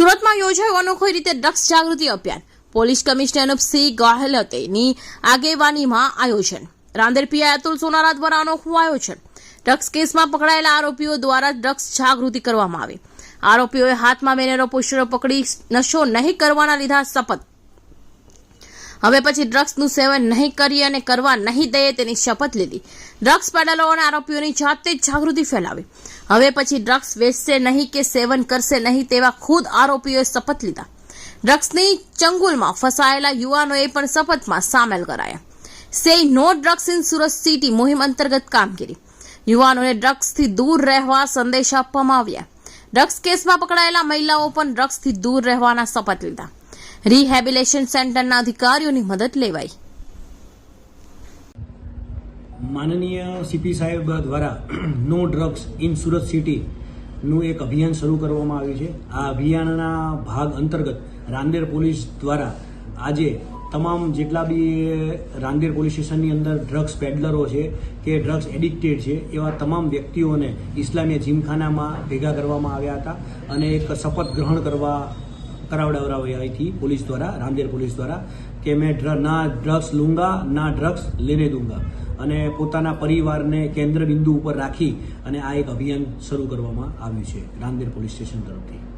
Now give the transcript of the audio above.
સુરતમાં યોજાયો અનોખી રીતે ડ્રગ્સ જાગૃતિ અભિયાન. પોલીસ કમિશનર અનુપસિંહ ગહેલોતની આગેવાનીમાં આયોજન. રાંદેર પીઆઈ અતુલ સોનારા દ્વારા અનોખું આયોજન. ડ્રગ્સ કેસમાં પકડાયેલા આરોપીઓ દ્વારા ડ્રગ્સ જાગૃતિ કરવામાં આવી. આરોપીઓએ હાથમાં બેનરો પોસ્ટરો પકડી નશો નહીં કરવાના લીધા શપથ હવે પછી ડ્રગ્સનું સેવન નહીં કરીએ અને કરવા નહીં દઈએ તેની શપથ લીધી. ડ્રગ્સ પેડલો અને આરોપીઓની જાતે જ જાગૃતિ ફેલાવી. હવે પછી ડ્રગ્સ વેચશે નહીં કે સેવન કરશે નહીં તેવા ખુદ આરોપીઓએ શપથ લીધા. ડ્રગ્સની ચંગુલમાં ફસાયેલા યુવાનોએ પણ શપથમાં સામેલ કરાયા. Say no drugs in Surat city મુહિમ અંતર્ગત કામગીરી. યુવાનોને ડ્રગ્સથી દૂર રહેવા સંદેશ આપવામાં આવ્યા. ડ્રગ્સ કેસમાં પકડાયેલા મહિલાઓ પણ ડ્રગ્સથી દૂર રહેવાના શપથ લીધા. રિહેબિલેશન સેન્ટરના અધિકારીઓની મદદ લેવાઈ. માનનીય સીપી સાહેબ દ્વારા નો ડ્રગ્સ ઇન સુરત સિટીનું એક અભિયાન શરૂ કરવામાં આવ્યું છે. આ અભિયાનના ભાગ અંતર્ગત રાંદેર પોલીસ દ્વારા આજે તમામ જેટલા બી રાંદેર પોલીસ સ્ટેશનની અંદર ડ્રગ્સ પેડલરો છે કે ડ્રગ્સ એડિક્ટેડ છે, એવા તમામ વ્યક્તિઓને ઇસ્લામીય જીમખાનામાં ભેગા કરવામાં આવ્યા હતા અને એક શપથ ગ્રહણ કરવા કરાવડાવડાવી હતી પોલીસ દ્વારા, રામદેર પોલીસ દ્વારા કે મેં ડ્ર, ના ડ્રગ્સ લૂંગા, ના ડ્રગ્સ લેને દૂંગા. અને પોતાના પરિવારને કેન્દ્ર બિંદુ ઉપર રાખી અને આ એક અભિયાન શરૂ કરવામાં આવ્યું છે રામદેર પોલીસ સ્ટેશન તરફથી.